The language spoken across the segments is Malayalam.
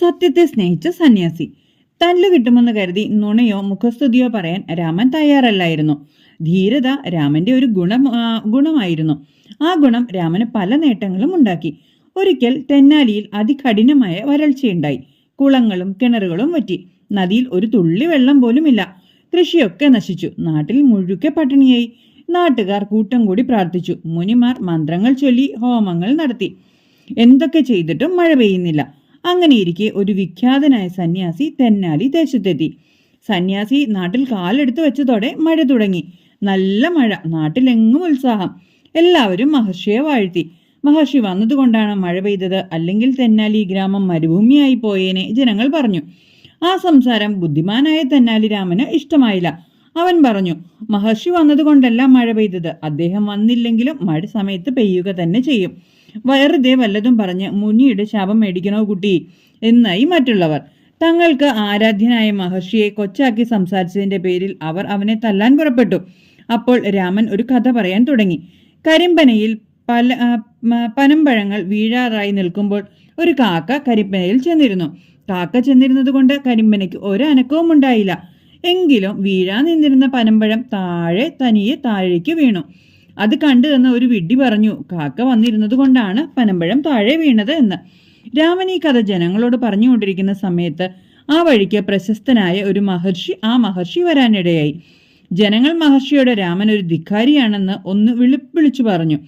സത്യത്തെ സ്നേഹിച്ച സന്യാസി. തല്ലു കിട്ടുമെന്ന് കരുതി നുണയോ മുഖസ്തുതിയോ പറയാൻ രാമൻ തയ്യാറല്ലായിരുന്നു. ധീരത രാമന്റെ ഒരു ഗുണം ഗുണമായിരുന്നു. ആ ഗുണം രാമന് പല നേട്ടങ്ങളും ഉണ്ടാക്കി. ഒരിക്കൽ തെന്നാലിയിൽ അതികഠിനമായ വരൾച്ചയുണ്ടായി. കുളങ്ങളും കിണറുകളും വറ്റി. നദിയിൽ ഒരു തുള്ളി വെള്ളം പോലുമില്ല. കൃഷിയൊക്കെ നശിച്ചു. നാട്ടിൽ മുഴുക്കെ പട്ടിണിയായി. നാട്ടുകാർ കൂട്ടം കൂടി പ്രാർത്ഥിച്ചു. മുനിമാർ മന്ത്രങ്ങൾ ചൊല്ലി ഹോമങ്ങൾ നടത്തി. എന്തൊക്കെ ചെയ്തിട്ടും മഴ പെയ്യുന്നില്ല. അങ്ങനെയിരിക്കെ ഒരു വിഖ്യാതനായ സന്യാസി തെന്നാലി ദേശത്തെത്തി. സന്യാസി നാട്ടിൽ കാലെടുത്ത് വെച്ചതോടെ മഴ തുടങ്ങി. നല്ല മഴ നാട്ടിലെങ്ങും ഉത്സാഹം. എല്ലാവരും മഹർഷിയെ വാഴ്ത്തി. മഹർഷി വന്നതുകൊണ്ടാണ് മഴ പെയ്തത്. അല്ലെങ്കിൽ തെന്നാലി ഗ്രാമം മരുഭൂമിയായി പോയേനെ ജനങ്ങൾ പറഞ്ഞു. ആ സംസാരം ബുദ്ധിമാനായ തെന്നാലി രാമന് ഇഷ്ടമായില്ല. അവൻ പറഞ്ഞു മഹർഷി വന്നതുകൊണ്ടല്ല മഴ പെയ്തത്. അദ്ദേഹം വന്നില്ലെങ്കിലും മഴ സമയത്ത് പെയ്യുക തന്നെ ചെയ്യും. വെറുതെ വല്ലതും പറഞ്ഞ് മുനിയുടെ ശാപം മേടിക്കണോ കുട്ടി? എന്നായി മറ്റുള്ളവർ. തങ്ങൾക്ക് ആരാധ്യനായ മഹർഷിയെ കൊച്ചാക്കി സംസാരിച്ചതിന്റെ പേരിൽ അവർ അവനെ തല്ലാൻ പുറപ്പെട്ടു. അപ്പോൾ രാമൻ ഒരു കഥ പറയാൻ തുടങ്ങി. കരിമ്പനയിൽ പല പനമ്പഴങ്ങൾ വീഴാറായി നിൽക്കുമ്പോൾ ഒരു കാക്ക കരിമ്പനയിൽ ചെന്നിരുന്നു. കാക്ക ചെന്നിരുന്നത് കൊണ്ട് കരിമ്പനയ്ക്ക് ഒരു അനക്കവും ഉണ്ടായില്ല. എങ്കിലും വീഴാൻ നിന്നിരുന്ന പനമ്പഴം താഴെ തനിയെ താഴേക്ക് വീണു. അത് കണ്ടു തന്ന ഒരു വിഡ്ഢി പറഞ്ഞു കാക്ക വന്നിരുന്നത് കൊണ്ടാണ് പനമ്പഴം താഴെ വീണത് എന്ന്. രാമൻ ഈ കഥ ജനങ്ങളോട് പറഞ്ഞുകൊണ്ടിരിക്കുന്ന സമയത്ത് ആ വഴിക്ക് പ്രശസ്തനായ ഒരു മഹർഷി ആ മഹർഷി വരാനിടയായി. ജനങ്ങൾ മഹർഷിയോട് രാമൻ ഒരു ധിക്കാരിയാണെന്ന് ഒന്ന് വിളി വിളിച്ചു പറഞ്ഞു.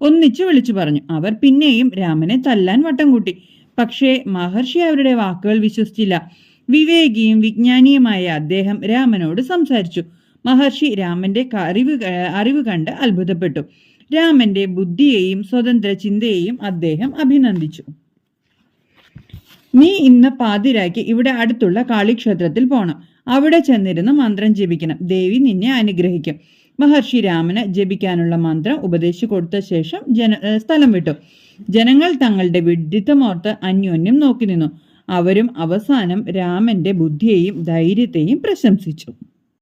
ഒന്നിച്ചു വിളിച്ചു പറഞ്ഞു. അവർ പിന്നെയും രാമനെ തല്ലാൻ വട്ടം കൂട്ടി. പക്ഷേ മഹർഷി അവരുടെ വാക്കുകൾ വിശ്വസിച്ചില്ല. വിവേകിയും വിജ്ഞാനിയുമായ അദ്ദേഹം രാമനോട് സംസാരിച്ചു. മഹർഷി രാമന്റെ അറിവ് അറിവ് കണ്ട് അത്ഭുതപ്പെട്ടു. രാമന്റെ ബുദ്ധിയെയും സ്വതന്ത്ര ചിന്തയെയും അദ്ദേഹം അഭിനന്ദിച്ചു. നീ ഇന്ന് പാതിരാക്കി ഇവിടെ അടുത്തുള്ള കാളിക്ഷേത്രത്തിൽ പോണം. അവിടെ ചെന്നിരുന്ന് മന്ത്രം ജപിക്കണം. ദേവി നിന്നെ അനുഗ്രഹിക്കും. മഹർഷി രാമന് ജപിക്കാനുള്ള മന്ത്രം ഉപദേശിച്ചു കൊടുത്ത ശേഷം ജന സ്ഥലം വിട്ടു. ജനങ്ങൾ തങ്ങളുടെ വിഡിത്തമോർത്ത് അന്യോന്യം നോക്കി നിന്നു. അവരും അവസാനം രാമന്റെ ബുദ്ധിയെയും ധൈര്യത്തെയും പ്രശംസിച്ചു.